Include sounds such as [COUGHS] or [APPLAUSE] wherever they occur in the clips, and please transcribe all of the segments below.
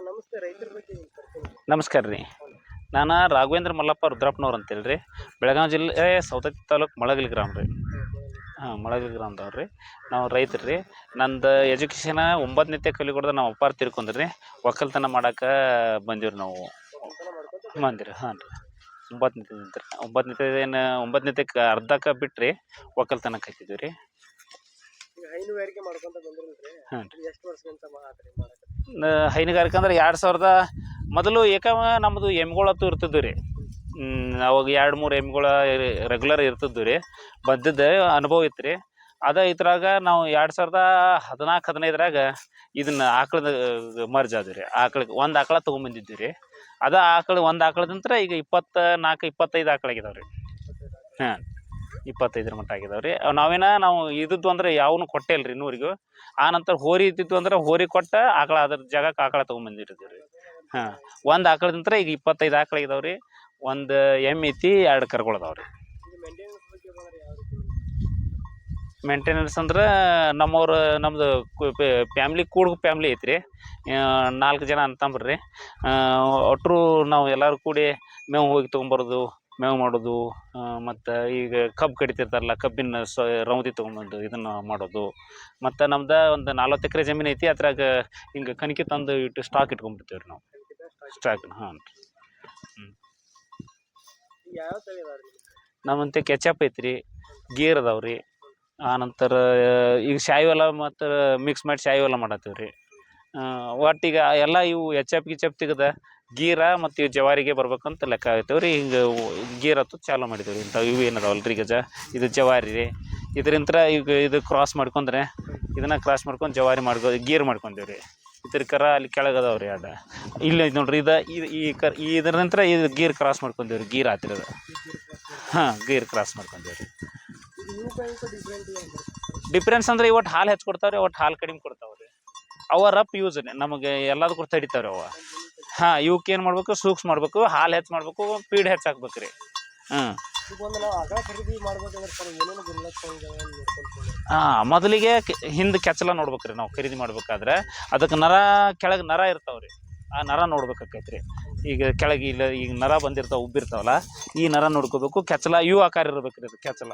ನಮಸ್ತೆ ರೈತರ ಬಗ್ಗೆ. ನಮಸ್ಕಾರ ರೀ. ನಾನು ರಾಘವೇಂದ್ರ ಮಲ್ಲಪ್ಪ ರುದ್ರಪ್ಪನವ್ರು ಅಂತೇಳಿ ರೀ ಬೆಳಗಾವಿ ಜಿಲ್ಲೆ ಸೌದತ್ತಿ ತಾಲೂಕು ಮಳಗಲ್ ಗ್ರಾಮ ರೀ. ಹಾಂ ಮಳಗಲ್ ಗ್ರಾಮದವ್ರು ರೀ. ನಾವು ರೈತರು ರೀ. ನಂದು ಎಜುಕೇಷನ ಕಲಿ ಕಲಿಗೊಡ್ದ ನಾವು ಅಪ್ಪಾರು ತಿರ್ಕೊಂಡ್ರಿ ರೀ. ಒಕ್ಕಲ್ತನ ಮಾಡೋಕೆ ಬಂದಿವ್ರಿ ನಾವು. ಬಂದಿರಿ ಹಾಂ ರೀ. ಒಂಬತ್ತನೇ ರೀ. ಒಂಬತ್ತನೇ ಏನು ಒಂಬತ್ತನೇ ಅರ್ಧಕ್ಕೆ ಬಿಟ್ಟು ರೀ ಒಕ್ಕಲ್ತನಕ್ಕೆ ಹಾಕಿದ್ದೀವಿ ರೀ ಹೈನುಗಾರಿಕೆ ಮಾಡ್ಕೊಂತ ಬಂದಿರಲ್ರಿ. ಹಾಂ ರೀ. ಎಷ್ಟು ವರ್ಷ ಹೈನುಗಾರಿಕೆ ಅಂದ್ರೆ ಎರಡು ಸಾವಿರದ ಮೊದಲು ಏಕವ ನಮ್ಮದು ಎಮ್ಗಳತ್ತು ಇರ್ತಿದ್ವು ರೀ. ಅವಾಗ ಎರಡು ಮೂರು ಎಮ್ಗಳ ರೆಗ್ಯುಲರ್ ಇರ್ತಿದ್ವು ರೀ. ಬಂದಿದ್ದ ಅನುಭವ ಇತ್ತು ರೀ ಅದ ಇದ್ರಾಗ ನಾವು ಎರಡು ಸಾವಿರದ ಹದಿನಾಲ್ಕು, ಹದಿನೈದರಾಗ ಇದನ್ನ ಆಕಳದ ಮರ್ಜ್ ಆದ್ವಿ ರೀ. ಆಕಳಿಗೆ ಒಂದು ಆಕಳ ತೊಗೊಂಬಂದಿದ್ವಿ ರೀ. ಅದ ಆಕಳ ಒಂದು ಆಕಳದಂತ್ರ ಈಗ ಇಪ್ಪತ್ತ ನಾಲ್ಕು ಇಪ್ಪತ್ತೈದು ಆಕಳಾಗಿದಾವೆ ರೀ. ಹಾಂ. ಇಪ್ಪತ್ತೈದರ ಮಟ್ಟ ಆಗಿದಾವೆ ರೀ ನಾವೇನ, ನಾವು ಇದ್ದದ್ದು ಅಂದ್ರೆ ಯಾವನು ಕೊಟ್ಟೆ ರೀ ಇನ್ನೂವರೆಗೂ ಆ ನಂತರ ಹೋರಿ ಇದ್ದಿತ್ತು ಅಂದ್ರೆ ಹೋರಿ ಕೊಟ್ಟ ಆಕಳ ಅದ್ರ ಜಾಗಕ್ಕೆ ಆಕಳ ತೊಗೊಂಬಂದಿರ್ತೀವಿ ರೀ ಹಾಂ, ಒಂದು ಆಕಳದಂತ್ರ ಈಗ ಇಪ್ಪತ್ತೈದು ಆಕಳ ಇದಾವೆ ರೀ ಒಂದು ಎಮ್ಮೆ ಐತಿ, ಎರಡು ಕರುಗಳು ಅದಾವೆ ರೀ ಮೇಂಟೆನೆನ್ಸ್ ಅಂದ್ರೆ ನಮ್ಮವ್ರು ನಮ್ಮದು ಫ್ಯಾಮ್ಲಿ ಕೂಡ ಫ್ಯಾಮ್ಲಿ ಐತ್ರಿ. ನಾಲ್ಕು ಜನ ಅಂತಂಬ್ರಿ. ಒಟ್ಟರು ನಾವು ಎಲ್ಲರೂ ಕೂಡಿ ಮೇವು ಹೋಗಿ ತೊಗೊಂಬರೋದು ಮೇವು ಮಾಡೋದು ಮತ್ತು ಈಗ ಕಬ್ಬು ಕಡಿತಿರ್ತಾರಲ್ಲ, ಕಬ್ಬಿನ ಸ, ರೌದಿ ತೊಗೊಂಡ್ಬಂದು ಇದನ್ನು ಮಾಡೋದು. ಮತ್ತು ನಮ್ದು ಒಂದು ನಲ್ವತ್ತು ಎಕರೆ ಜಮೀನು ಐತಿ, ಅದ್ರಾಗ ಹಿಂಗೆ ಕಣಿಕೆ ತಂದು ಇಟ್ಟು ಸ್ಟಾಕ್ ಇಟ್ಕೊಂಡ್ಬಿಡ್ತೀವಿ ರೀ ನಾವು. ಸ್ಟಾಕ್ ಹಾಂ ಹ್ಞೂ ಅದಾವ್ರಿ ನಿಮ್ಗೆ? ನಮ್ಮಂತೆ ಕೆಚಪ್ ಐತ್ರಿ, ಗೀರ್ ಅದಾವೆ ರೀ ಆನಂತರ ಈಗ ಶಾಯಿವೆಲ್ಲ ಮತ್ತು ಮಿಕ್ಸ್ ಮಾಡಿ ಶಾಯಿವೆಲ್ಲ ಮಾಡತ್ತೀವಿ ರೀ ಈಗ ಎಲ್ಲ ಇವು ಎಚ್ ಗಿಚಪ್ ತೆಗೆದ ಗೀರ ಮತ್ತು ಇವು ಜವಾರಿಗೆ ಬರ್ಬೇಕಂತ ಲೆಕ್ಕ ಆಗತ್ತೇವೆ ರೀ ಹಿಂಗೆ ಗೀರ್ ಹತ್ತು ಚಾಲು ಮಾಡಿದ್ದೇವೆ ರೀ ಇಂಥವು ಇವು ಏನದಾವಲ್ಲ ರೀ ಗಜ? ಇದು ಜವಾರಿ ರೀ. ಇದರಿಂದ ಈಗ ಇದು ಕ್ರಾಸ್ ಮಾಡ್ಕೊಂಡ್ರೆ ಇದನ್ನು ಕ್ರಾಸ್ ಮಾಡ್ಕೊಂಡು ಜವಾರಿ ಮಾಡ್ಕೊ, ಗೀರ್ ಮಾಡ್ಕೊಂಡೇವೆ ರೀ. ಇದ್ರ ಕರ ಅಲ್ಲಿ ಕೆಳಗೆ ಅದಾವೆ ರೀ ಅದ ಇಲ್ಲಿ ನೋಡ್ರಿ ಇದು, ಈ ಕರ್ ಇದ್ರ ನಂತರ ಇದು ಗೀರ್ ಕ್ರಾಸ್ ಮಾಡ್ಕೊಂಡೇವೆ ರೀ. ಗೀರ್ ಆತಿರೋದು ಹಾಂ, ಗೀರ್ ಕ್ರಾಸ್ ಮಾಡ್ಕೊಂಡೇವೆ ರೀ. ಡಿಫ್ರೆನ್ಸ್ ಅಂದರೆ ಇವತ್ತು ಹಾಲು ಹೆಚ್ಚು ಕೊಡ್ತಾವ್ರಿ ಒಟ್ಟು ಹಾಲು ಕಡಿಮೆ ಕೊಡ್ತಾವ್ರಿ. ಅವ ರಪ್ ಯೂಸ್ ನಮಗೆ ಎಲ್ಲದಕ್ಕೂ ತಡಿತಾವ್ರಿ ಅವ. ಹಾಂ ಇವಕ್ಕೆ ಏನು ಮಾಡ್ಬೇಕು? ಸೂಕ್ಷ್ಮ ಮಾಡ್ಬೇಕು. ಹಾಲು ಹೆಚ್ಚು ಮಾಡ್ಬೇಕು, ಪೀಡ್ ಹೆಚ್ಚು ಹಾಕ್ಬೇಕು ರೀ ಹಾಂ, ಮೊದಲಿಗೆ ಹಿಂದೆ ಕೆಚ್ಚಲ ನೋಡ್ಬೇಕು ರೀ ನಾವು ಖರೀದಿ ಮಾಡ್ಬೇಕಾದ್ರೆ. ಅದಕ್ಕೆ ನರ, ಕೆಳಗೆ ನರ ಇರ್ತಾವ್ರಿ. ಆ ನರ ನೋಡ್ಬೇಕಾಕೈತ್ರಿ. ಈಗ ಕೆಳಗೆ ಇಲ್ಲ, ಈಗ ನರ ಬಂದಿರ್ತಾವ, ಉಬ್ಬಿರ್ತಾವಲ್ಲ, ಈ ನರ ನೋಡ್ಕೋಬೇಕು. ಕೆಚ್ಚಲ, ಇವು ಆಕಾರ ಇರ್ಬೇಕು ರೀ ಅದು ಕೆಚ್ಚಲ.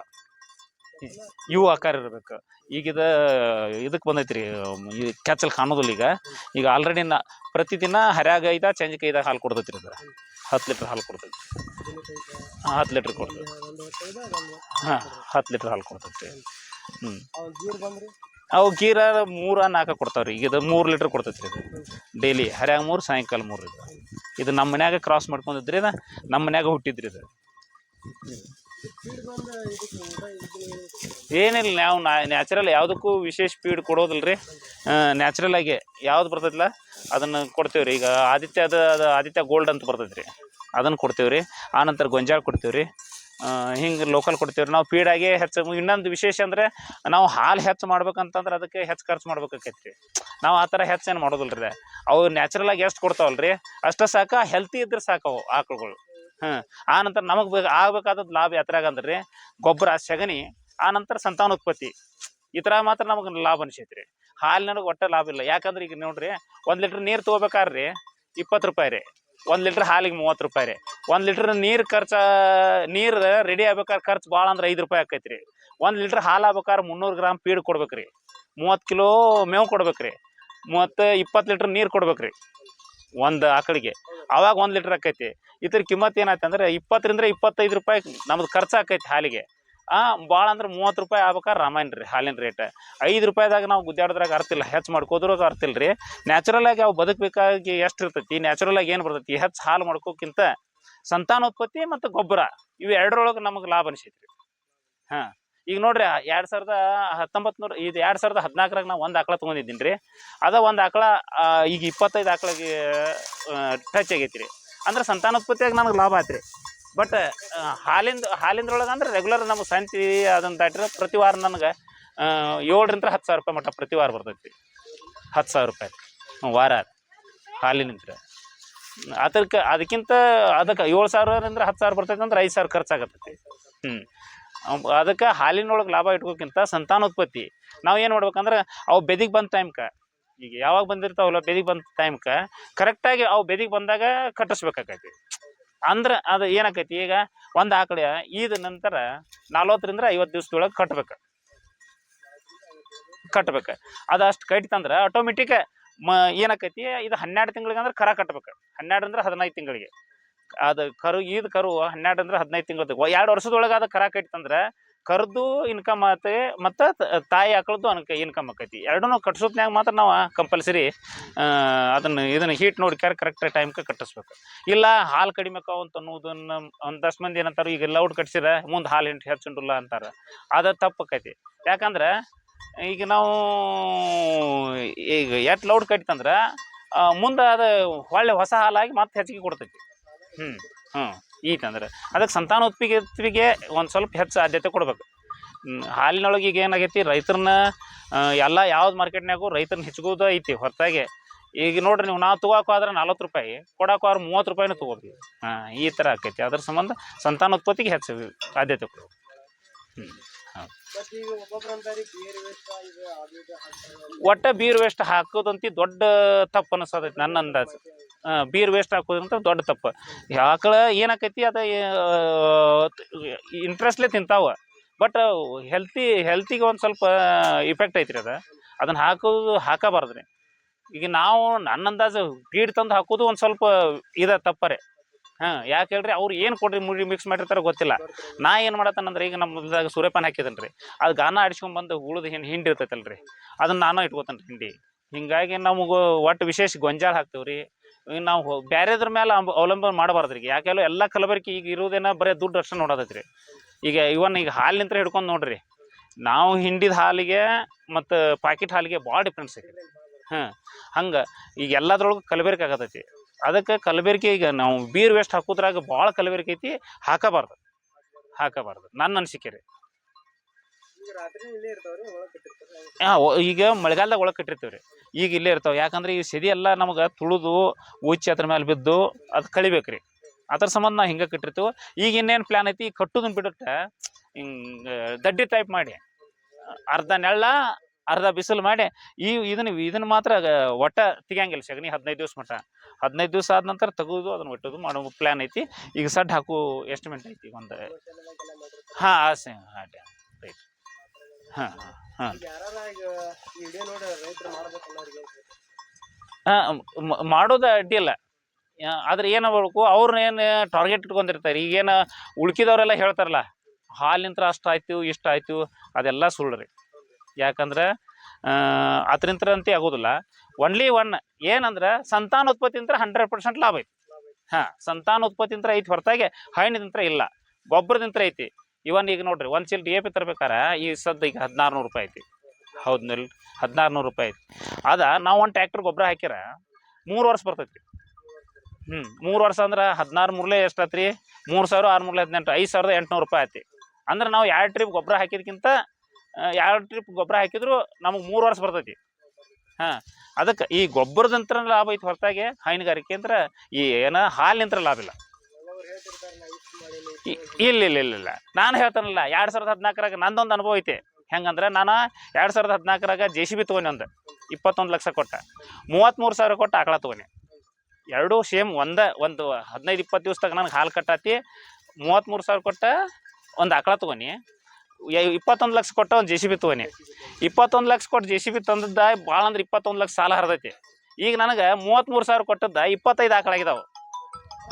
ಯು ಆಕಾರ ಇರಬೇಕು. ಈಗ ಇದು ಇದಕ್ಕೆ ರೀ ಈ ಕೆಚ್ಚಲ್ ಕಾಣೋದಿಲ್ಲ ಈಗ. ಈಗ ಆಲ್ರೆಡಿ ನಾ, ಪ್ರತಿದಿನ ಹರ್ಯಾಗ ಐದ, ಚಂಜಿಕ ಐದ ಹಾಲು ಕೊಡ್ತೈತ್ರಿ ಅದು ಹತ್ತು ಲೀಟ್ರ್ ಹಾಲು ಕೊಡ್ತೈತಿ ಹಾಂ, ಹತ್ತು ಲೀಟ್ರ್ ಕೊಡ್ತೈತಿ ಹಾಂ, ಹತ್ತು ಲೀಟ್ರ್ ಹಾಲು ಕೊಡ್ತೈತಿ ಹ್ಞೂ ಅವು ಗೀರ ಮೂರ, ನಾಲ್ಕು ಕೊಡ್ತಾವ್ರಿ. ಈಗ ಇದು ಮೂರು ಲೀಟ್ರ್ ಕೊಡ್ತೈತಿ ರೀ ಇದು. ಡೈಲಿ ಹರ್ಯಾಗ ಮೂರು, ಸಾಯಂಕಾಲ ಮೂರು ಇದು. ಇದು ನಮ್ಮ ಮನ್ಯಾಗ ಕ್ರಾಸ್ ಮಾಡ್ಕೊಂಡಿದ್ರಿ ಇದು ನಮ್ಮ ಮನ್ಯಾಗ ಹುಟ್ಟಿದ್ರಿ ಇದು. ಏನಿಲ್ಲ, ನಾವು ನ್ಯಾಚುರಲ್ ಯಾವುದಕ್ಕೂ ವಿಶೇಷ ಸ್ಪೀಡ್ ಕೊಡೋದಿಲ್ಲ ರೀ ನ್ಯಾಚುರಲ್ ಆಗಿ ಯಾವ್ದು ಬರ್ತೈತಿಲ್ಲ ಅದನ್ನು ಕೊಡ್ತೀವಿ ರೀ ಈಗ ಆದಿತ್ಯ ಅದು ಅದು ಆದಿತ್ಯ ಗೋಲ್ಡ್ ಅಂತ ಬರ್ತೈತೆ ರೀ ಅದನ್ನು ಕೊಡ್ತೇವೆ ರೀ ಆನಂತರ ಗೊಂಜಾಳ ಕೊಡ್ತೀವಿ ರೀ ಹಿಂಗೆ ಲೋಕಲ್ ಕೊಡ್ತೀವಿ ರೀ ನಾವು ಪೀಡಾಗೆ ಹೆಚ್ಚು, ಇನ್ನೊಂದು ವಿಶೇಷ ಅಂದರೆ ನಾವು ಹಾಲು ಹೆಚ್ಚು ಮಾಡ್ಬೇಕಂತಂದ್ರೆ ಅದಕ್ಕೆ ಹೆಚ್ಚು ಖರ್ಚು ಮಾಡ್ಬೇಕಾಕೈತಿ ರೀ ನಾವು ಆ ಥರ ಏನು ಮಾಡೋದಿಲ್ಲ ರೀ ಅವು ನ್ಯಾಚುರಲ್ ಆಗಿ ಎಷ್ಟು ಕೊಡ್ತಾವಲ್ಲ ರೀ ಅಷ್ಟೇ ಸಾಕು ಹೆಲ್ತಿ ಇದ್ರೆ ಸಾಕು ಅವು ಆಕಳುಗಳು. ಹಾಂ ಆ ನಂತರ ನಮಗೆ ಬೇಕು, ಆಗ್ಬೇಕಾದದ್ದು ಲಾಭ ಯಾತ್ರಾಗ ಅಂದ್ರೆ, ಗೊಬ್ಬರ, ಸಗಣಿ, ಆ ನಂತರ ಸಂತಾನೋತ್ಪತ್ತಿ. ಈ ಮಾತ್ರ ನಮಗೆ ಲಾಭ ಅನಿಸೈತೆ ರೀ ಹಾಲಿನಾಗ ಒಟ್ಟ ಲಾಭ ಇಲ್ಲ. ಯಾಕಂದ್ರೆ ಈಗ ನೋಡ್ರಿ, ಒಂದು ಲೀಟ್ರ್ ನೀರು ತೊಗೋಬೇಕಾದ್ರೆ ರೀ ಇಪ್ಪತ್ತು ರೂಪಾಯಿ ರೀ. ಒಂದು ಲೀಟ್ರ್ ಹಾಲಿಗೆ ಮೂವತ್ತು ರೂಪಾಯಿ ರೀ. ಒಂದು ಲೀಟ್ರ್ ನೀರು ಖರ್ಚು, ನೀರು ರೆಡಿ ಆಗ್ಬೇಕಾದ್ರೆ ಖರ್ಚು ಭಾಳ ಅಂದ್ರೆ ಐದು ರೂಪಾಯಿ ಆಕೈತಿ ರೀ ಒಂದು ಲೀಟ್ರ್ ಹಾಲು ಆಗ್ಬೇಕಾದ್ರೆ ಮುನ್ನೂರು ಗ್ರಾಮ್ ಪೀಡ್ ಕೊಡ್ಬೇಕು ರೀ ಮೂವತ್ತು ಕಿಲೋ ಮೇವು ಕೊಡ್ಬೇಕು ರೀ ಮೂವತ್ತು, ಇಪ್ಪತ್ತು ಲೀಟ್ರ್ ನೀರು ಕೊಡ್ಬೇಕು ರೀ ಒಂದು ಆಕಳಿಗೆ. ಅವಾಗ ಒಂದು ಲೀಟ್ರ್ ಆಕೈತಿ ಇದ್ರ ಕಿಮ್ಮತ್ತು ಏನಾಯ್ತು ಅಂದ್ರೆ ಇಪ್ಪತ್ತರಿಂದ ಇಪ್ಪತ್ತೈದು ರೂಪಾಯಿ ನಮ್ದು ಖರ್ಚು ಆಕೈತಿ ಹಾಲಿಗೆ. ಆ ಭಾಳ ಅಂದ್ರೆ ಮೂವತ್ತು ರೂಪಾಯಿ ಆಗ್ಬೇಕಾದ್ರೆ ರಾಮಾಯಣ ರೀ, ಹಾಲಿನ ರೇಟ್ ಐದು ರೂಪಾಯಿದಾಗ ನಾವು ಗುದ್ದಾಡೋದ್ರಾಗ ಅರ್ಥ ಇಲ್ಲ, ಹೆಚ್ಚು ಮಾಡ್ಕೋದ್ರಾಗ ಅರ್ಥ ಇಲ್ಲ ರೀ ನ್ಯಾಚುರಲ್ ಆಗಿ ಅವು ಬದುಕಬೇಕಾಗಿ ಎಷ್ಟು ಇರ್ತೈತಿ ನ್ಯಾಚುರಲ್ ಆಗಿ ಏನು ಬರ್ತೈತಿ, ಹೆಚ್ಚು ಹಾಲು ಮಾಡ್ಕೋಕ್ಕಿಂತ ಸಂತಾನೋತ್ಪತ್ತಿ ಮತ್ತು ಗೊಬ್ಬರ, ಇವು ಎರಡರೊಳಗೆ ನಮಗೆ ಲಾಭ ಅನಿಸೈತಿ ರೀ ಹಾಂ. ಈಗ ನೋಡ್ರಿ ಎರಡ್ ಸಾವಿರದ ಹತ್ತೊಂಬತ್ ನೂರ ಇದು ಎರಡ್ ಸಾವಿರದ ಹದಿನಾಲ್ಕರಾಗ ನಾವು ಒಂದು ಆಕಳ ತೊಗೊಂಡಿದ್ದೀನಿ ರೀ ಅದ ಒಂದು ಆಕಳ ಈಗ ಇಪ್ಪತ್ತೈದು ಆಕಳಿಗೆ ಟಚ್ ಆಗೈತಿ ರೀ ಅಂದ್ರೆ ಸಂತಾನೋತ್ಪತ್ತಿಯಾಗ ನನಗೆ ಲಾಭ ಆಯ್ತು ರೀ ಬಟ್ ಹಾಲಿಂದ, ಹಾಲಿಂದ್ರೊಳಗೆ ಅಂದ್ರೆ ರೆಗ್ಯುಲರ್ ನಮ್ಗೆ ಸಂತಿ ಅದನ್ನ ದಾಟಿದ್ರೆ ಪ್ರತಿ ವಾರ ನನಗೆ ಏಳರಿಂದ ಹತ್ತು ಸಾವಿರ ರೂಪಾಯಿ ಮಟ್ಟ ಪ್ರತಿ ವಾರ ಬರ್ತೈತಿ ಹತ್ತು ಸಾವಿರ ರೂಪಾಯಿ ವಾರ ಹಾಲಿನಿಂದ ಅದಕ್ಕೆ, ಅದಕ್ಕಿಂತ ಅದಕ್ಕೆ ಏಳು ಸಾವಿರದಿಂದ ಹತ್ತು ಸಾವಿರ ಬರ್ತೈತೆ ಅಂದ್ರೆ ಐದು ಸಾವಿರ ಖರ್ಚಾಗತ್ತೈತಿ. ಹ್ಞೂ ಅದಕ್ಕೆ ಹಾಲಿನೊಳಗೆ ಲಾಭ ಇಟ್ಕೋಕ್ಕಿಂತ ಸಂತಾನೋತ್ಪತ್ತಿ. ನಾವು ಏನು ಮಾಡ್ಬೇಕಂದ್ರೆ ಅವು ಬೆದಿಗೆ ಬಂದ ಟೈಮ್ಕ, ಈಗ ಯಾವಾಗ ಬಂದಿರ್ತಾವಲ್ಲ ಬೆದಿಗೆ ಬಂದ ಟೈಮ್ಗೆ ಕರೆಕ್ಟಾಗಿ ಅವು ಬೆದಿಗೆ ಬಂದಾಗ ಕಟ್ಟಿಸ್ಬೇಕಾಕೈತಿ. ಅಂದ್ರೆ ಅದು ಏನಾಕೈತಿ ಈಗ ಒಂದು ಆಕಳ ಈದ ನಂತರ ನಲ್ವತ್ತರಿಂದ ಐವತ್ತು ದಿವ್ಸದೊಳಗೆ ಕಟ್ಬೇಕು. ಕಟ್ಬೇಕು. ಅದು ಅಷ್ಟು ಕಟ್ಟಿತಂದ್ರೆ ಆಟೋಮೆಟಿಕ್ ಮ ಏನಾಕೈತಿ, ಇದು ಹನ್ನೆರಡು ತಿಂಗಳಿಗೆ ಅಂದ್ರೆ ಕರ ಕಟ್ಬೇಕು. ಅಂದ್ರೆ ಹದಿನೈದು ತಿಂಗಳಿಗೆ. ಅದು ಕರು, ಈದ್ ಕರು ಹನ್ನೆರಡರಿಂದ ಹದಿನೈದು ತಿಂಗಳು ಎರಡು ವರ್ಷದೊಳಗೆ ಅದು ಕರ ಕಟ್ತಂದ್ರೆ ಕರ್ದು ಇನ್ಕಮ್ ಆತ, ಮತ್ತು ತಾಯಿ ಆಕಳದ್ದು ಅನ್ಕ ಇನ್ಕಮ್ ಆಕೈತಿ. ಎರಡೂ ಕಟ್ಸೋತ್ನ್ಯಾಗ ಮಾತ್ರ ನಾವು ಕಂಪಲ್ಸರಿ ಅದನ್ನು, ಇದನ್ನು ಹೀಟ್ ನೋಡಿ ಕರೆಕ್ಟ್ ಟೈಮ್ಗೆ ಕಟ್ಟಿಸ್ಬೇಕು. ಇಲ್ಲ ಹಾಲು ಕಡಿಮೆ ಅಂತ ಅನ್ನೋದನ್ನ ಒಂದಷ್ಟು ಮಂದಿ ಏನಂತಾರೆ, ಈಗ ಲೌಡ್ ಕಟ್ಸಿರ, ಮುಂದೆ ಹಾಲು ಹಿಂಟ್ ಹೆಚ್ಚುಂಡಿಲ್ಲ ಅಂತಾರೆ. ಅದು ತಪ್ಪು ಆಕೈತಿ. ಯಾಕಂದ್ರೆ ಈಗ ನಾವು ಈಗ ಎಟ್ ಲೌಡ್ ಕಟ್ತಂದ್ರೆ ಮುಂದೆ ಅದು ಒಳ್ಳೆ ಹೊಸ ಹಾಲಾಗಿ ಮತ್ತೆ ಹೆಚ್ಚಿಗೆ ಕೊಡ್ತೈತಿ. ಹ್ಞೂ ಹ್ಞೂ ಈತಂದ್ರೆ ಅದಕ್ಕೆ ಸಂತಾನೋತ್ಪತ್ತಿಗೆ ಒಂದು ಸ್ವಲ್ಪ ಹೆಚ್ಚು ಆದ್ಯತೆ ಕೊಡ್ಬೇಕು. ಹಾಲಿನೊಳಗೆ ಈಗ ಏನಾಗೈತಿ ರೈತರನ್ನ ಎಲ್ಲ ಯಾವ್ದು ಮಾರ್ಕೆಟ್ನಾಗೂ ರೈತರನ್ನ ಹೆಚ್ಚಗೋದು ಐತಿ ಹೊರತಾಗಿ. ಈಗ ನೋಡ್ರಿ ನೀವು ನಾವು ತಗೋಕೆ ಆದ್ರೆ ನಲ್ವತ್ತು ರೂಪಾಯಿ ಕೊಡಕ್ಕೆ ಆದ್ರೆ ಮೂವತ್ತು ರೂಪಾಯಿನೂ ತೊಗೋತೀವಿ. ಹಾಂ ಈ ಥರ ಆಕೈತಿ. ಅದ್ರ ಸಂಬಂಧ ಸಂತಾನೋತ್ಪತ್ತಿಗೆ ಹೆಚ್ಚು ಆದ್ಯತೆ ಕೊಡ್ಬೇಕು ಹ್ಞೂ ಒಟ್ಟು ಬೇರೆ ವೇಸ್ಟ್ ಹಾಕೋದಂತಿ ದೊಡ್ಡ ತಪ್ಪು ಅನಿಸೋದೈತಿ ನನ್ನ ಅಂದಾಜು. ಬೀರ್ ವೇಸ್ಟ್ ಹಾಕೋದಂತ ದೊಡ್ಡ ತಪ್ಪು. ಆಕಳ ಏನಾಕೈತಿ ಅದು ಇಂಟ್ರೆಸ್ಟ್ಲೆ ತಿಂತಾವ. ಬಟ್ ಹೆಲ್ತಿ ಹೆಲ್ತಿಗೆ ಒಂದು ಸ್ವಲ್ಪ ಇಫೆಕ್ಟ್ ಐತ್ರಿ ಅದು. ಅದನ್ನು ಹಾಕೋದು ಹಾಕಬಾರ್ದು ರೀ ಈಗ ನಾವು ನನ್ನ ಅಂದಾಜು ಬೀಡ್ ತಂದು ಹಾಕೋದು ಒಂದು ಸ್ವಲ್ಪ ಇದ ತಪ್ಪರೆ. ಹಾಂ, ಯಾಕೆ ಹೇಳ್ರಿ, ಅವ್ರು ಏನು ಕೊಡ್ರಿ ಮುಡಿ ಮಿಕ್ಸ್ ಮಾಡಿರ್ತಾರೆ ಗೊತ್ತಿಲ್ಲ. ನಾ ಏನು ಮಾಡತ್ತೇನಂದ್ರೆ, ಈಗ ನಮ್ಮ ಹೊಲ್ದಾಗ ಸೂರ್ಯಪಾನ ಹಾಕಿದನ್ರಿ. ರೀ ಅದು ಗಾನ ಆಡಿಸ್ಕೊಂಬಂದು ಉಳಿದು ಹಿಂಡಿ ಹಿಂಡಿ ಇರ್ತೈತಲ್ಲ ರೀ ಅದನ್ನು ನಾನು ಇಟ್ಕೋತೇನೆ ಹಿಂಡಿ. ಹಿಂಗಾಗಿ ನಮಗೂ ಒಟ್ಟು ವಿಶೇಷ ಗೊಂಜಾಳ ಹಾಕ್ತೇವೆ ರೀ ನಾವು ಬ್ಯಾರೆದ್ರ ಮೇಲೆ ಅವಲಂಬನೆ ಮಾಡಬಾರ್ದು ರೀ ಯಾಕೆಲ್ಲ ಎಲ್ಲ ಕಲಬೆರಕೆ ಈಗ ಇರೋದೇನ ಬರೀ ದುಡ್ಡು ಅಷ್ಟೇ ನೋಡೋದೈತಿ ರೀ ಈಗ ಇವನ್ ಈಗ ಹಾಲಿನಿಂತ್ರ ಹಿಡ್ಕೊಂಡು ನೋಡ್ರಿ. ನಾವು ಹಿಂಡಿದ ಹಾಲಿಗೆ ಮತ್ತು ಪಾಕಿಟ್ ಹಾಲಿಗೆ ಭಾಳ ಡಿಫ್ರೆನ್ಸ್ ಐತಿ. ಹಾಂ ಹಂಗೆ ಈಗ ಎಲ್ಲದ್ರೊಳಗೆ ಕಲಬೆರಕೆ ಆಗತೈತಿ. ಅದಕ್ಕೆ ಕಲಬೆರಕೆ ಈಗ ನಾವು ಬೀರ್ ವೇಸ್ಟ್ ಹಾಕೋದ್ರಾಗ ಭಾಳ ಕಲಬೆರಕೆ ಐತಿ. ಹಾಕಬಾರ್ದು. ಹಾಕಬಾರ್ದು. ನನ್ನ ಅನಿಸಿಕೆ ರೀ. ಹಾಂ ಈಗ ಮಳೆಗಾಲದಾಗ ಒಳಗೆ ಕಟ್ಟಿರ್ತೀವಿ ರೀ ಈಗ ಇಲ್ಲೇ ಇರ್ತಾವ. ಯಾಕಂದ್ರೆ ಈ ಸೆದಿ ಎಲ್ಲ ನಮಗೆ ತುಳಿದು ಉಚ್ಚಿ ಅದ್ರ ಮೇಲೆ ಬಿದ್ದು ಅದು ಕಳಿಬೇಕು ರೀ ಅದ್ರ ಸಂಬಂಧ ನಾವು ಹಿಂಗೆ ಕಟ್ಟಿರ್ತೀವಿ. ಈಗ ಇನ್ನೇನು ಪ್ಲ್ಯಾನ್ ಐತಿ? ಕಟ್ಟೋದನ್ನ ಬಿಡುತ್ತೆ ಹಿಂಗೆ ದಡ್ಡಿ ಟೈಪ್ ಮಾಡಿ ಅರ್ಧ ನೆಳ್ಳ ಅರ್ಧ ಬಿಸಿಲು ಮಾಡಿ ಈ ಇದನ್ನ ಇದನ್ನ ಮಾತ್ರ ಒಟ್ಟ ತೆಗಿಯಂಗಿಲ್ಲ ಸಗಣಿ ಹದಿನೈದು ದಿವಸ ಮಟ್ಟ. ಹದಿನೈದು ದಿವಸ ಆದ ನಂತರ ತೆಗೆದು ಅದನ್ನ ಒಟ್ಟದು ಮಾಡೋ ಪ್ಲ್ಯಾನ್ ಐತಿ. ಈಗ ಸಡ್ ಹಾಕು ಎಸ್ಟಿಮೆಂಟ್ ಐತಿ ಒಂದು ಹಾಂ ಆಸೆ ಹಾಂ ರೈಟ್ ಹಾಂ ಹಾಂ. ಮಾಡೋದು ಅಡ್ಡಿಲ್ಲ ಆದ್ರೆ ಏನು ಮಾಡ್ಬೇಕು ಅವ್ರನ್ನ ಏನು ಟಾರ್ಗೆಟ್ ಇಟ್ಕೊಂಡಿರ್ತಾರೆ? ಈಗೇನು ಉಳ್ಕಿದವರೆಲ್ಲ ಹೇಳ್ತಾರಲ್ಲ ಹಾಲಿಂತ್ರ ಅಷ್ಟು ಆಯ್ತು ಇಷ್ಟು ಆಯ್ತು ಅದೆಲ್ಲ ಸುಳ್ಳು ರೀ ಯಾಕಂದ್ರೆ ಅದ್ರಿಂತ್ರ ಅಂತೇ ಆಗೋದಿಲ್ಲ. ಒನ್ಲಿ ಒನ್ ಏನಂದ್ರೆ ಸಂತಾನೋತ್ಪತ್ತಿಂತ್ರ ಹಂಡ್ರೆಡ್ ಪರ್ಸೆಂಟ್ ಲಾಭ ಐತಿ. ಹಾಂ ಸಂತಾನೋತ್ಪತ್ತಿಂತ್ರ ಐತಿ ಹೊರತಾಗಿ ಹೈನದಿಂತ್ರ ಇಲ್ಲ ಗೊಬ್ಬರದಿಂತ್ರ ಐತಿ. ಇವನ್ ಈಗ ನೋಡ್ರಿ, ಒಂದು ಚೀಲ ಡಿ ಎ ಪಿ ತರ್ಬೇಕಾರೆ ಈ ಸದ್ದು ಈಗ ಹದಿನಾರು ನೂರು ರೂಪಾಯಿ ಐತಿ. ಹೌದು ನಿಲ್ ಹದಿನಾರು ನೂರು ರೂಪಾಯಿ ಐತಿ. ಅದ ನಾವು ಒಂದು ಟ್ಯಾಕ್ಟ್ರ್ ಗೊಬ್ಬರ ಹಾಕಿರ, ಮೂರು ವರ್ಷ ಬರ್ತೈತಿ ಹ್ಞೂ ಮೂರು ವರ್ಷ ಅಂದ್ರೆ ಹದಿನಾರು ಮೂರಲೇ ಎಷ್ಟು ಆತ್ರಿ? ಮೂರು ಸಾವಿರ ಆರು ಮೂರಲೇ ಹದಿನೆಂಟು, ಐದು ಸಾವಿರದ ಎಂಟುನೂರು ರೂಪಾಯಿ ಐತಿ ಅಂದ್ರೆ ನಾವು ಎರಡು ಟ್ರಿಪ್ ಗೊಬ್ಬರ ಹಾಕಿದ್ಕಿಂತ ಎರಡು ಟ್ರಿಪ್ ಗೊಬ್ಬರ ಹಾಕಿದ್ರು ನಮಗೆ ಮೂರು ವರ್ಷ ಬರ್ತೈತಿ. ಹಾಂ, ಅದಕ್ಕೆ ಈ ಗೊಬ್ಬರದಂತ್ರ ಲಾಭ ಐತಿ ಹೊರತಾಗಿ ಹೈನುಗಾರಿಕೆ ಅಂದ್ರೆ ಈ ಏನ ಹಾಲಿನಿಂತ್ರ ಲಾಭ ಇಲ್ಲ. ಇಲ್ಲ ಇಲ್ಲ ಇಲ್ಲ ಇಲ್ಲ ನಾನು ಹೇಳ್ತಾನಲ್ಲ, ಎರಡು ಸಾವಿರದ ಹದಿನಾಲ್ಕರಾಗ ನಂದೊಂದು ಅನುಭವ ಐತೆ. ಹೆಂಗಂದ್ರೆ ನಾನು ಎರಡು ಸಾವಿರದ ಹದಿನಾಲ್ಕರಾಗ ಜೆ ಸಿ ಬಿ ತೊಗೊಂಡೆ ಒಂದು, ಇಪ್ಪತ್ತೊಂದು ಲಕ್ಷ ಕೊಟ್ಟ. ಮೂವತ್ತ್ಮೂರು ಸಾವಿರ ಕೊಟ್ಟು ಆಕಳ ತೊಗೊಂಡೆ. ಎರಡೂ ಸೇಮ್ ಒಂದೇ, ಒಂದು ಹದಿನೈದು ಇಪ್ಪತ್ತು ದಿವ್ಸದಾಗ ನನಗೆ ಹಾಲು ಕಟ್ಟಾತಿ. ಮೂವತ್ತ್ಮೂರು ಸಾವಿರ ಕೊಟ್ಟ ಒಂದು ಆಕಳ ತೊಗೊನಿ ಇಪ್ಪತ್ತೊಂದು ಲಕ್ಷ ಕೊಟ್ಟ ಒಂದು ಜೆ ಸಿ ಬಿ ತೊಗೊನಿ ಇಪ್ಪತ್ತೊಂದು ಲಕ್ಷ ಕೊಟ್ಟು ಜೆ ಸಿ ಬಿ ತಂದದ್ದ ಭಾಳ ಅಂದ್ರೆ ಇಪ್ಪತ್ತೊಂದು ಲಕ್ಷ ಸಾಲ ಹರಿದೈತಿ. ಈಗ ನನಗೆ ಮೂವತ್ತ್ಮೂರು ಸಾವಿರ ಕೊಟ್ಟದ್ದ ಇಪ್ಪತ್ತೈದು ಆಕಳ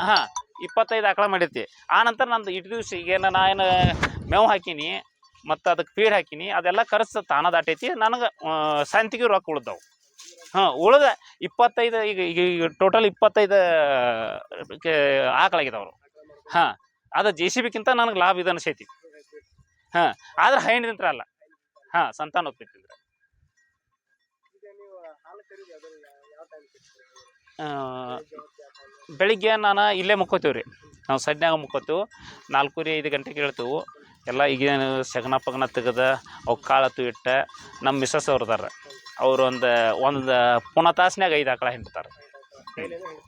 ಹಾಂ ಇಪ್ಪತ್ತೈದು ಆಕಳ ಮಾಡೈತಿ ಆ ನಂತರ ನಂದು ಇಟ್ಟು ದಿವ್ಸ ಈಗೇನು ನಾ ಏನು ಮೇವು ಹಾಕೀನಿ ಮತ್ತು ಅದಕ್ಕೆ ಫೀಡ್ ಹಾಕೀನಿ ಅದೆಲ್ಲ ಖರ್ಚು ತಾನ ದಾಟೈತಿ ನನಗೆ ಸಂತಿಗೆ ರೊಕ್ಕ ಉಳ್ದವು. ಹಾಂ ಉಳ್ದ ಇಪ್ಪತ್ತೈದು ಈಗ ಈಗ ಈಗ ಟೋಟಲ್ ಇಪ್ಪತ್ತೈದು ಆಕಳಾಗಿದವರು ಹಾಂ ಅದು ಜೆ ಸಿ ಬಿಕ್ಕಿಂತ ನನಗೆ ಲಾಭ ಇದು ಅನಿಸೈತಿ. ಹಾಂ ಆದ್ರೆ ಹೈನಿಂತ್ರ ಅಲ್ಲ. ಹಾಂ ಸಂತಾನೋತ್ಪತ್ತಿ ಇದ್ರೆ ಬೆಳಿಗ್ಗೆ ನಾನು ಇಲ್ಲೇ ಮುಕ್ಕೋತೀವಿ ರೀ ನಾವು ಸಡ್ನ್ಯಾಗ ಮುಕ್ಕೋತೀವಿ. ನಾಲ್ಕೂವರೆ ಐದು ಗಂಟೆಗೆ ಹೇಳ್ತೇವೆ. ಎಲ್ಲ ಈಗೇನು ಸಗಣ ಪಗಣ ತೆಗೆದ ಅವು ಕಾಳತ್ತು ಇಟ್ಟ ನಮ್ಮ ಮಿಸ್ಸಸ್ ಅವ್ರು ಅದಾರ ಅವ್ರು ಒಂದು ಒಂದು ಪುನಃ ತಾಸ್ನ್ಯಾಗ ಐದು ಆಕಳ ಹಿಂಡ್ತಾರೆ.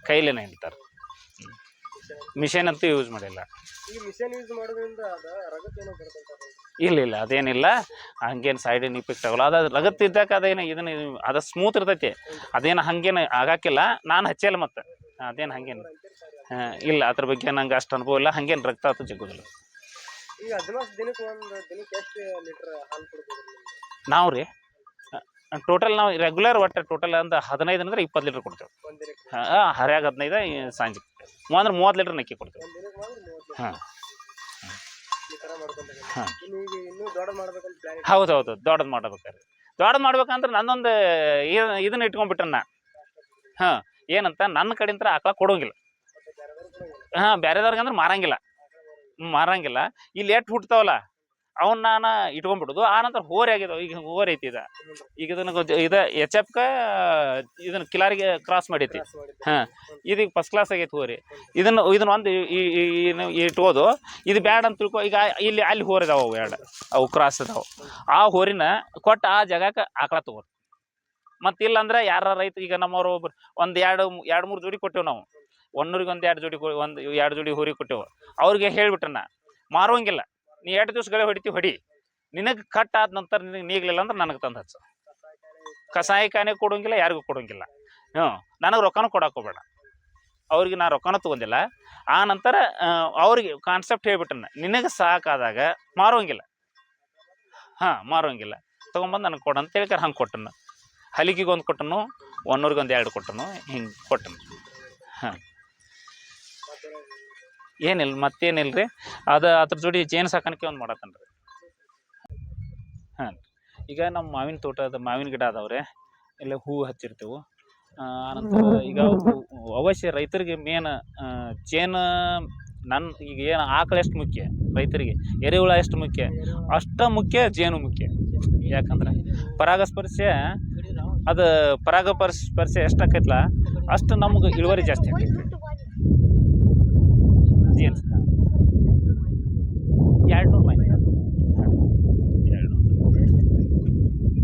ಕೈಲೇನೆ ಹಿಂಡ್ತಾರೆ. ಮಿಷನ್ ಅಂತೂ ಯೂಸ್ ಮಾಡಿಲ್ಲ. ಈ ಮಿಷನ್ ಯೂಸ್ ಮಾಡೋದ್ರಿಂದ ಅದ ರಗತ್ ಏನೋ ಇಲ್ಲ ಇಲ್ಲ ಅದೇನಿಲ್ಲ. ಹಂಗೇನು ಸೈಡ್ ಇಫೆಕ್ಟ್ ಆಗೋಲ್ಲ. ಅದು ಲಗತ್ತಿದ್ದಾಗ ಅದೇನು ಇದನ್ನ ಅದು ಸ್ಮೂತ್ ಇರ್ತೈತಿ. ಅದೇನು ಹಂಗೇನು ಆಗಾಕಿಲ್ಲ ನಾನು ಹಚ್ಚಲ್ಲ ಮತ್ತೆ. ಅದೇನು ಹಂಗೇನು ಹಾ, ಇಲ್ಲ ಅದ್ರ ಬಗ್ಗೆ ನಂಗೆ ಅಷ್ಟು ಅನುಭವ ಇಲ್ಲ. ಹಂಗೇನು ರಕ್ತ ಆತು ಜಗ್ಗೋದಿಲ್ಲ ಈಗ ಹದಿನಾಲ್ಕು ದಿನಕ್ಕೆ ಒಂದು ದಿನಕ್ಕೆ ಎಷ್ಟು ಲೀಟರ್ ಹಾಲು ಕೊಡ್ಬೋದು ನಾವು ರೀ ಟೋಟಲ್ ನಾವು ರೆಗ್ಯುಲರ್ ಒಟ್ಟು ಟೋಟಲ್ ಅಂದ್ರೆ ಹದಿನೈದು ಅಂದ್ರೆ ಇಪ್ಪತ್ತು ಲೀಟ್ರ್ ಕೊಡ್ತೇವೆ. ಹಾಂ ಹರ್ಯಾಗ ಹದಿನೈದು ಸಂಜೆ. ಅಂದ್ರೆ ಮೂವತ್ತು ಲೀಟ್ರ್ ನಕ್ಕಿ ಕೊಡ್ತೇವೆ. ಹಾಂ. ಹಾ. ಹೌದು ಹೌದು ದೊಡ್ಡದು ಮಾಡ್ಬೇಕಾರೆ ದೊಡ್ಡದು ಮಾಡ್ಬೇಕಂದ್ರೆ ನನ್ನೊಂದು ಇದನ್ನ ಇಟ್ಕೊಂಡ್ಬಿಟ್ರೆ ನಾ. ಹಾಂ. ಏನಂತ ನನ್ನ ಕಡೆಯಿಂದ ಆಕಳ ಕೊಡೋಂಗಿಲ್ಲ. ಹಾಂ ಬೇರೆದವ್ರಿಗೆ ಅಂದ್ರೆ ಮಾರಂಗಿಲ್ಲ. ಮಾರಂಗಿಲ್ಲ. ಇಲ್ಲಿ ಎಷ್ಟು ಹುಟ್ತಾವಲ್ಲ ಅವನ್ನ ನಾನು ಇಟ್ಕೊಂಡ್ಬಿಡೋದು. ಆನಂತರ ಹೋರಿ ಆಗಿದಾವೆ ಈಗ ಹೋರಿ ಐತಿ ಇದ. ಈಗ ಇದನ್ನ ಇದ ಎಚ್ ಎಫ್ಕ ಇದನ್ನ ಕಿಲಾರಿಗೆ ಕ್ರಾಸ್ ಮಾಡೈತಿ. ಹಾಂ, ಇದೀಗ ಫಸ್ಟ್ ಕ್ಲಾಸ್ ಆಗೈತಿ ಹೋರಿ. ಇದನ್ನ ಇದನ್ನ ಒಂದು ಇಟ್ಕೋದು ಇದು ಬ್ಯಾಡ ಅಂತ ತಿಳ್ಕೊ, ಈಗ ಇಲ್ಲಿ ಅಲ್ಲಿ ಹೋರಿ ಇದಾವೆ ಅವು ಎರಡು. ಅವು ಕ್ರಾಸ್ ಇದಾವೆ ಆ ಹೋರಿನ ಕೊಟ್ಟು ಆ ಜಾಗಕ್ಕೆ ಆಕಳ ತಗೋದು ಮತ್ತೆ ಇಲ್ಲಂದ್ರೆ ಯಾರ ರೈತ ಈಗ ನಮ್ಮವ್ರು ಒಂದು ಎರಡು ಎರಡು ಮೂರು ಜೋಡಿ ಕೊಟ್ಟೆವು ನಾವು. ಒಂದೂರಿಗೆ ಒಂದು ಎರಡು ಜೋಡಿ ಒಂದ್ ಎರಡು ಜೋಡಿ ಹೋರಿ ಕೊಟ್ಟೆವು. ಅವ್ರಿಗೆ ಹೇಳ್ಬಿಟ್ರೆ ನಾ ಮಾರುವಂಗಿಲ್ಲ ನೀ ಎರಡು ದಿವಸಗಳೇ ಹೊಡಿತೀವಿ ಹೊಡಿ. ನಿನಗೆ ಕಟ್ ಆದ ನಂತರ ನಿನಗೆ ನೀಗ್ಲಿಲ್ಲ ಅಂದ್ರೆ ನನಗೆ ತಂದು ಹಚ್ಚು. ಕಸಾಯಿಖಾನೆ ಕೊಡೋಂಗಿಲ್ಲ, ಯಾರಿಗೂ ಕೊಡೋಂಗಿಲ್ಲ. ಹ್ಞೂ, ನನಗೆ ರೊಕ್ಕನೂ ಕೊಡಕ್ಕೆ ಹೋಗ್ಬೇಡ. ಅವ್ರಿಗೆ ನಾ ರೊಕ್ಕನೂ ತೊಗೊಂಡಿಲ್ಲ. ಆ ನಂತರ ಅವ್ರಿಗೆ ಕಾನ್ಸೆಪ್ಟ್ ಹೇಳ್ಬಿಟ್ಟನ ನಿನಗೆ ಸಾಕಾದಾಗ ಮಾರೋಂಗಿಲ್ಲ. ಹಾಂ, ಮಾರೋಂಗಿಲ್ಲ. ತೊಗೊಂಬಂದು ನನಗೆ ಕೊಡು ಅಂತ ಹೇಳ್ಕಾರ ಹಂಗೆ ಕೊಟ್ಟನು ಹಲಿಗೆಗೆ ಒಂದು ಕೊಟ್ಟನು, ಒನ್ನೂರಿಗೆ ಒಂದು ಎರಡು ಕೊಟ್ಟನು, ಹಿಂಗೆ ಕೊಟ್ಟನು. ಹಾಂ. ಏನಿಲ್ಲ ಮತ್ತೇನಿಲ್ಲ ರೀ ಅದು ಅದ್ರ ಜೋಡಿ ಜೇನು ಸಾಕಾಣಿಕೆ ಒಂದು ಮಾಡತ್ತನ ರೀ ಹಾಂ. ಈಗ ನಮ್ಮ ಮಾವಿನ ತೋಟದ ಮಾವಿನ ಗಿಡ ಅದಾವ್ರೆ, ಇಲ್ಲ ಹೂವು ಹಚ್ಚಿರ್ತೇವೆ. ಆನಂತರ ಈಗ ಅವು- ಅವಶ್ಯ ರೈತರಿಗೆ ಮೇನ್ ಚೇನ್ ನನ್ನ ಈಗ ಏನು ಆಕಳು ಎಷ್ಟು ಮುಖ್ಯ ರೈತರಿಗೆ? ಎರೆಹುಳ ಎಷ್ಟು ಮುಖ್ಯ? ಅಷ್ಟ ಮುಖ್ಯ, ಜೇನು ಮುಖ್ಯ. ಯಾಕಂದ್ರೆ ಪರಾಗಸ್ಪರ್ಶ ಅದು ಪರಾಗಸ್ಪರ್ಶ ಸ್ಪರ್ಶ ಎಷ್ಟು ಆಕೈತಲ್ಲ ಅಷ್ಟು ನಮ್ಗೆ ಇಳುವರಿ ಜಾಸ್ತಿ ಜೇನು ಎರಡು ನೂರು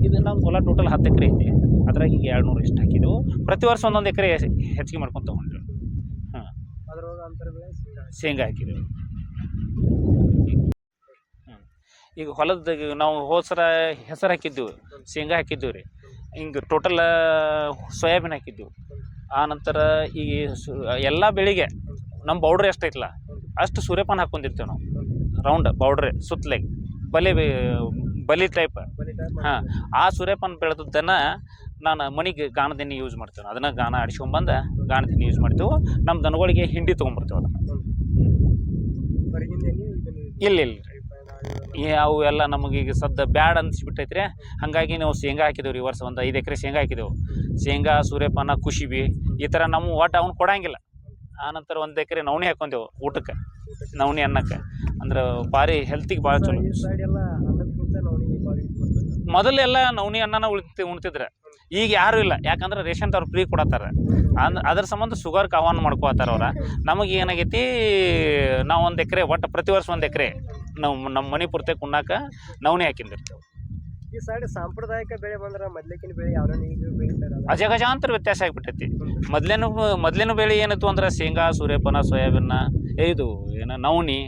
ಇದು ನಮ್ಮ ಹೊಲ ಟೋಟಲ್ ಹತ್ತು ಎಕರೆ ಐತಿ. ಅದ್ರಾಗ ಈಗ ಎರಡು ನೂರು ಇಷ್ಟು ಹಾಕಿದ್ವು. ಪ್ರತಿ ವರ್ಷ ಒಂದೊಂದು ಎಕರೆ ಹೆಚ್ಚಿಗೆ ಮಾಡ್ಕೊಂಡು ತಗೊಂಡ್ರು ಬೆಳೆ ಶೇಂಗಾ ಹಾಕಿದೆವು. ಈಗ ಹೊಲದ ನಾವು ಹೋದ ಸರ ಹೆಸರು ಹಾಕಿದ್ದೆವು ಶೇಂಗಾ ಹಾಕಿದ್ದೀವಿ ರೀ. ಹಿಂಗೆ ಟೋಟಲ್ ಸೋಯಾಬೀನ್ ಹಾಕಿದ್ದೆವು ಆ ನಂತರ ಈ ಸು ಎಲ್ಲ ಬೆಳೆಗೆ ನಮ್ಮ ಬೌಡ್ರ್ ಎಷ್ಟೈತಲ್ಲ ಅಷ್ಟು ಸೂರ್ಯಪಾನ ಹಾಕ್ಕೊಂಡಿರ್ತೇವೆ ನಾವು. ರೌಂಡ್ ಬೌಡ್ರೆ ಸುತ್ತಲೆ ಬಲೆ ಬಲಿ ಟೈಪ್ ಹಾಂ ಆ ಸೂರ್ಯಪಾನ ಬೆಳೆದದ್ದನ್ನು ನಾನು ಮನೆಗೆ ಗಾಣದೆಣ್ಣೆ ಯೂಸ್ ಮಾಡ್ತೇವೆ ಅದನ್ನು ಗಾಣ ಆಡಿಸ್ಕೊಂಬಂದು ಗಾಣದೆಣ್ಣೆ ಯೂಸ್ ಮಾಡ್ತೇವೆ. ನಮ್ಮ ದನಗಳಿಗೆ ಹಿಂಡಿ ತೊಗೊಂಬರ್ತೇವೆ ಅದನ್ನು. ಇಲ್ಲ ಇಲ್ಲ ಈ ಅವು ಎಲ್ಲ ನಮಗೆ ಈಗ ಸದ್ದ ಬ್ಯಾಡ್ ಅನ್ಸ್ಬಿಟ್ಟೈತ್ರಿ. ಹಾಗಾಗಿ ನಾವು ಶೇಂಗಾ ಹಾಕಿದೆವು ರೀ ಈ ವರ್ಷ ಒಂದು ಐದು ಎಕರೆ ಶೇಂಗಾ ಹಾಕಿದೆವು. ಶೇಂಗಾ ಸೂರ್ಯಪಾನ ಕುಶಿಬಿ ಈ ಥರ ನಮ್ಮ ಒಟ್ಟು ಅವ್ನು ಕೊಡಂಗಿಲ್ಲ. ಆನಂತರ ಒಂದು ಎಕರೆ ನವಣಿ ಹಾಕೊಂಡೆವು ಊಟಕ್ಕೆ ನವಣಿ ಅನ್ನಕ್ಕೆ. ಅಂದ್ರೆ ಭಾರಿ ಹೆಲ್ತಿಗೆ ಭಾಳ ಚಲೋ. ಮೊದಲೆಲ್ಲ ನವಣಿ ಅನ್ನನ ಉಳಿತಿ ಉಣ್ತಿದ್ರೆ. ಈಗ ಯಾರೂ ಇಲ್ಲ. ಯಾಕಂದ್ರೆ ರೇಷನ್ ಅವ್ರು ಫ್ರೀ ಕೊಡತ್ತಾರ. ಅಂದ್ ಅದ್ರ ಸಂಬಂಧ ಶುಗರ್ಗೆ ಆಹ್ವಾನ ಮಾಡ್ಕೊತಾರ ಅವ್ರ. ನಮಗೆ ಏನಾಗೈತಿ ನಾವು ಒಂದು ಎಕರೆ ಒಟ್ಟು ಪ್ರತಿ ವರ್ಷ ಒಂದು ಎಕರೆ ನಾವು ನಮ್ಮ ಮನೆ ಪೂರ್ತಿ ಕುಣ್ಣಾಕ ನವಣೆ ಹಾಕಿಂದಿರ್ತೇವೆ. ಈ ಸೈಡ್ ಸಾಂಪ್ರದಾಯಿಕ ಬೆಳೆ ಬಂದ್ರೆ ಬೆಳೆ ಯಾವ ಅಜಗಜಾಂತರ ವ್ಯತ್ಯಾಸ ಆಗಿಬಿಟ್ಟೈತಿ. ಮೊದ್ಲೇನು ಮೊದ್ಲಿನ ಬೆಳೆ ಏನಿತ್ತು ಅಂದ್ರೆ ಶೇಂಗಾ ಸೂರ್ಯಪಾನ ಸೋಯಾಬೀನ ಇದು ಏನು ನವಣಿ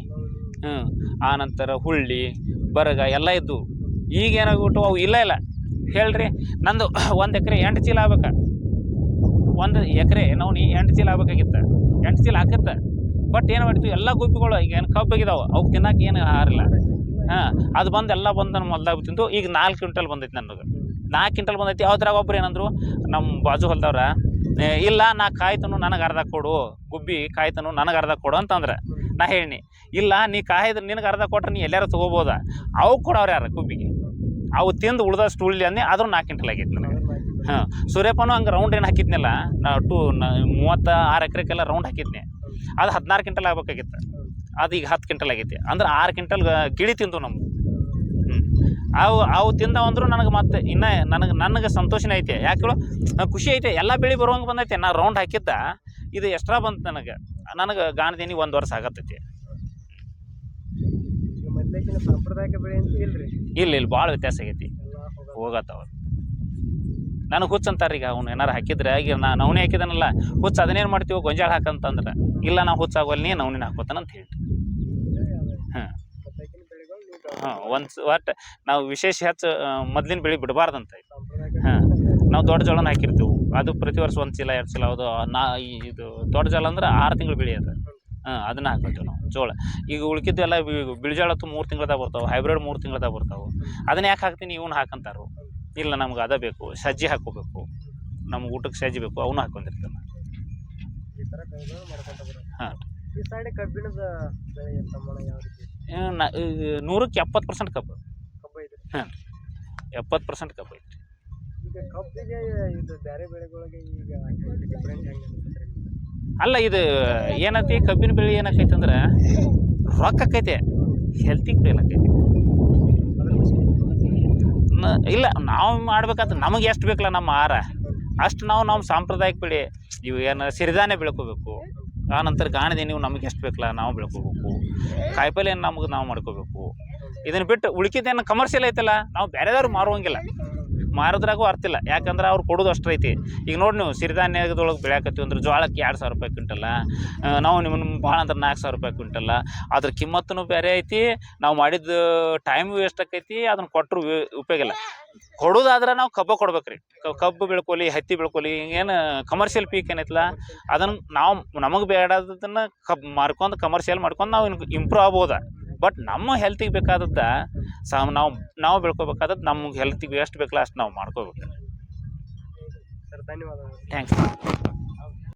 ಹ್ಞೂ ಆ ನಂತರ ಹುಳ್ಳಿ ಬರಗ ಎಲ್ಲ ಇದ್ದವು ಈಗ ಏನಾಗ್ಬಿಟ್ಟು ಅವು ಇಲ್ಲ ಇಲ್ಲ. ಹೇಳ್ರಿ. ನಂದು [COUGHS] ಒಂದು ಎಕರೆ ಎಂಟು ಚೀಲ ಆಗ್ಬೇಕ. ಒಂದು ಎಕರೆ ನೋಡಿ ಎಂಟು ಚೀಲ ಆಗ್ಬೇಕಾಗಿತ್ತು. ಎಂಟು ಚೀಲ ಹಾಕಿತ್ತ. ಬಟ್ ಏನು ಮಾಡಿದ್ವಿ? ಎಲ್ಲ ಗುಬ್ಬಿಗಳು ಈಗ ಏನು ಕಬ್ಬಿದಾವೆ ಅವ್ಕೆ ತಿನ್ನಕ್ಕೆ ಏನು ಆರಿಲ್ಲ ಹಾಂ, ಅದು ಬಂದು ಎಲ್ಲ ಬಂದು ನಮ್ಮ ಹೊಲ್ದಾಗ ತಿಂದು ಈಗ ನಾಲ್ಕು ಕ್ವಿಂಟಲ್ ಬಂದೈತಿ ನನಗೆ. ನಾಲ್ಕು ಕ್ವಿಂಟಲ್ ಬಂದೈತಿ. ಅವ್ರಾಗ ಒಬ್ರು ಏನಂದ್ರು ನಮ್ಮ ಬಾಜು ಹೊಲ್ದವ್ರ ಇಲ್ಲ, ನಾ ಕಾಯ್ತನು ನನಗೆ ಅರ್ಧ ಕೊಡು. ಗುಬ್ಬಿ ಕಾಯ್ತನು ನನಗೆ ಅರ್ಧ ಕೊಡು ಅಂತಂದ್ರೆ, ನಾ ಹೇಳಿನಿ, ಇಲ್ಲ, ನೀ ಕಾಯ್ದ್ರೆ ನಿನಗೆ ಅರ್ಧ ಕೊಟ್ರೆ ನೀ ಎಲ್ಲಾರು ತೊಗೋಬೋದ? ಅವು ಕೊಡವ್ರು ಯಾರು ಗುಬ್ಬಿಗೆ? ಅವು ತಿಂದು ಉಳ್ದಷ್ಟು ಉಳ್ಳಿ ಅನ್ನಿ ಆದ್ರೂ ನಾಲ್ಕು ಕ್ವಿಂಟಲ್ ಆಗೈತೆ ನನಗೆ. ಹಾಂ ಸೂರ್ಯಪಾನು ಹಂಗೆ ರೌಂಡ್ ಏನು ಹಾಕಿದ್ನಲ್ಲ, ನಾ ಟು ಮೂವತ್ತ ಆರು ಎಕರೆಗೆಲ್ಲ ರೌಂಡ್ ಹಾಕಿದ್ನಿ. ಅದು ಹದಿನಾರು ಕಿಂಟಲ್ ಆಗ್ಬೇಕಾಗಿತ್ತು. ಅದು ಈಗ ಹತ್ತು ಕ್ವಿಂಟಲ್ ಆಗೈತಿ. ಅಂದ್ರೆ ಆರು ಕ್ವಿಂಟಲ್ ಗಿಳಿ ತಿಂದು ನಮ್ಗೆ. ಹ್ಞೂ ಅವು ಅವು ತಿಂದ ಅಂದ್ರು ನನಗೆ ಮತ್ತೆ ಇನ್ನೂ ನನಗೆ ನನಗೆ ಸಂತೋಷನೇ ಐತೆ. ಯಾಕೆ ಖುಷಿ ಐತೆ. ಎಲ್ಲ ಬೆಳೆ ಬರುವಂಗೆ ಬಂದೈತೆ. ನಾ ರೌಂಡ್ ಹಾಕಿದ್ದ, ಇದು ಎಕ್ಸ್ಟ್ರಾ ಬಂತು ನನಗೆ. ನನಗೆ ಗಾಣದೇನಿ ಒಂದು ವರ್ಷ ಆಗತ್ತೈತಿ. ಸಾಂಪ್ರದಾಯಿಕ ಬೆಳೆ ಅಂತ ಇಲ್ರಿ. ಇಲ್ಲ ಇಲ್ಲ ಭಾಳ ವ್ಯತ್ಯಾಸ ಆಗೈತಿ. ಹೋಗತ್ತವ ನನಗೆ ಹುಚ್ಚ ಅಂತಾರೆ ಈಗ ಅವ್ನು ಏನಾರು ಹಾಕಿದ್ರೆ ಈಗ ನಾ ನವಣಿ ಹಾಕಿದನಲ್ಲ, ಹುಚ್ಚ ಅದನ್ನೇನು ಮಾಡ್ತೀವಿ, ಗೊಂಜಾಳ ಹಾಕಂತಂದ್ರೆ, ಇಲ್ಲ ನಾವು ಹುಚ್ಚ ಆಗೋಲ್ಲ ನೀ ನವಣಿನ ಹಾಕೋತಾನ ಅಂತ ಹೇಳಿ ಹಾಂ. ಹಾಂ, ಒಂದು ಒಟ್ಟು ನಾವು ವಿಶೇಷ ಹೆಚ್ಚು ಮೊದ್ಲಿನ ಬೆಳೆ ಬಿಡಬಾರ್ದಂತ ಹಾಂ. ನಾವು ದೊಡ್ಡ ಜೋಳನ ಹಾಕಿರ್ತೀವಿ. ಅದು ಪ್ರತಿ ವರ್ಷ ಒಂದು ಚೀಲ, ಎರಡು ಚೀಲ, ಅದು ನಾ ಇದು ದೊಡ್ಡ ಜೋಳ ಅಂದ್ರೆ ಆರು ತಿಂಗಳು ಬೆಳೆ ಅದು. ಹಾಂ ಅದನ್ನ ಹಾಕೋತೀವಿ ನಾವು ಜೋಳ. ಈಗ ಉಳ್ಕಿದ್ದೆಲ್ಲ ಎಲ್ಲ ಬಿಳಿಜೋಳತ್ತು ಮೂರು ತಿಂಗಳದಾಗ ಬರ್ತಾವೆ ಹೈಬ್ರಿಡ್ ಮೂರು ತಿಂಗಳದಾಗ ಬರ್ತಾವೆ. ಅದನ್ನ ಯಾಕೆ ಹಾಕ್ತೀನಿ? ಇವ್ನ ಹಾಕಂತಾರು. ಇಲ್ಲ ನಮ್ಗೆ ಅದ ಬೇಕು ಸಜ್ಜಿ ಹಾಕೋಬೇಕು. ನಮ್ಗೆ ಊಟಕ್ಕೆ ಸಜ್ಜಿ ಬೇಕು ಅವನು ಹಾಕೊಂಡಿರ್ತಾನೆ. ಹಾಂ. ಈ ಸೈಡ್ ಕಬ್ಬಿಣದ ಬೆಳೆ ಯಾವ ರೀತಿ? ನೂರಕ್ಕೆ ಎಪ್ಪತ್ತು ಪರ್ಸೆಂಟ್ ಕಬ್ಬು. ಕಬ್ಬು ಇದೆ ಎಪ್ಪತ್ತು ಪರ್ಸೆಂಟ್ ಕಬ್ಬು ಐತ್ರಿ. ಈಗ ಕಬ್ಬಿಗೆ ಇದು ಬೇರೆ ಬೆಳೆಗಳಿಗೆ ಈಗ ಅಲ್ಲ ಇದು ಏನೈತಿ? ಕಬ್ಬಿನ ಬೆಳೆ ಏನಾಕೈತೆ ಅಂದ್ರೆ ರೊಕ್ಕ ಆಕೈತೆ. ಹೆಲ್ತಿಗೆ ನ- ಇಲ್ಲ, ನಾವು ಮಾಡ್ಬೇಕಂತ ನಮಗೆ ಎಷ್ಟು ಬೇಕಲ್ಲ ನಮ್ಮ ಆಹಾರ. ಅಷ್ಟು ನಾವು ನಮ್ಮ ಸಾಂಪ್ರದಾಯಿಕ ಬೆಳೆ, ಇವು ಏನು ಸಿರಿಧಾನ್ಯ ಬೆಳ್ಕೋಬೇಕು. ಆ ನಂತರ ಗಾಣದ ನೀವು ನಮಗೆ ಎಷ್ಟು ಬೇಕಲ್ಲ ನಾವು ಬೆಳ್ಕೋಬೇಕು. ಕಾಯಿಪಲ್ಯ ನಮಗೆ ನಾವು ಮಾಡ್ಕೋಬೇಕು. ಇದನ್ನು ಬಿಟ್ಟು ಉಳಿಕಿದ್ದೇನು ಕಮರ್ಷಿಯಲ್ ಐತಲ್ಲ, ನಾವು ಬೇರೆದವ್ರು ಮಾರುವಂಗಿಲ್ಲ. ಮಾರೋದ್ರಾಗೂ ಅರ್ಥ ಇಲ್ಲ. ಯಾಕಂದ್ರೆ ಅವ್ರು ಕೊಡೋದು ಅಷ್ಟು ಐತಿ. ಈಗ ನೋಡಿ ನೀವು ಸಿರಿಧಾನ್ಯದೊಳಗೆ ಬೆಳೆಯಕತ್ತೀವಿ ಅಂದ್ರೆ ಜೋಳಕ್ಕೆ ಎರಡು ಸಾವಿರ ರೂಪಾಯಿ ಕ್ವಿಂಟಲ್ಲ ನಾವು ನಿಮ್ಮನ್ನು ಭಾಳ ಅಂದ್ರೆ ನಾಲ್ಕು ಸಾವಿರ ರೂಪಾಯಿ ಕ್ವಿಂಟಲ್ಲ ಅದ್ರ ಕಿಮ್ಮತ್ತೂ ಬೇರೆ ಐತಿ. ನಾವು ಮಾಡಿದ ಟೈಮ್ ವೇಸ್ಟ್ ಆಕೈತಿ ಅದನ್ನು ಕೊಟ್ಟರು ಉಪಯೋಗ ಇಲ್ಲ. ಕೊಡೋದಾದ್ರೆ ನಾವು ಕಬ್ಬ ಕೊಡ್ಬೇಕ್ರಿ. ಕಬ್ಬು ಬೆಳ್ಕೊಲಿ, ಹತ್ತಿ ಬೆಳ್ಕೊಲಿ, ಹಿಂಗೇನು ಕಮರ್ಷಿಯಲ್ ಪೀಕ್ ಏನೈತಲ್ಲ ಅದನ್ನು ನಾವು ನಮಗೆ ಬೇಡದನ್ನ ಕಬ್, ಮಾರ್ಕೊಂಡು ಕಮರ್ಷಿಯಲ್ ಮಾಡ್ಕೊಂಡು ನಾವು ಇಂಪ್ರೂವ್ ಆಗ್ಬೋದ. ಬಟ್ ನಮ್ಮ ಹೆಲ್ತಿಗೆ ಬೇಕಾದದ್ದ ಸಾ ನಾವು ನಾವು ಬೆಳ್ಕೊಬೇಕಾದದ್ದು ನಮ್ಗೆ ಹೆಲ್ತಿಗೆ ಎಷ್ಟು ಬೇಕಲ್ಲ ಅಷ್ಟು ನಾವು ಮಾಡ್ಕೋಬೇಕು. ಸರ್ ಧನ್ಯವಾದಗಳು. ಥ್ಯಾಂಕ್ಸ್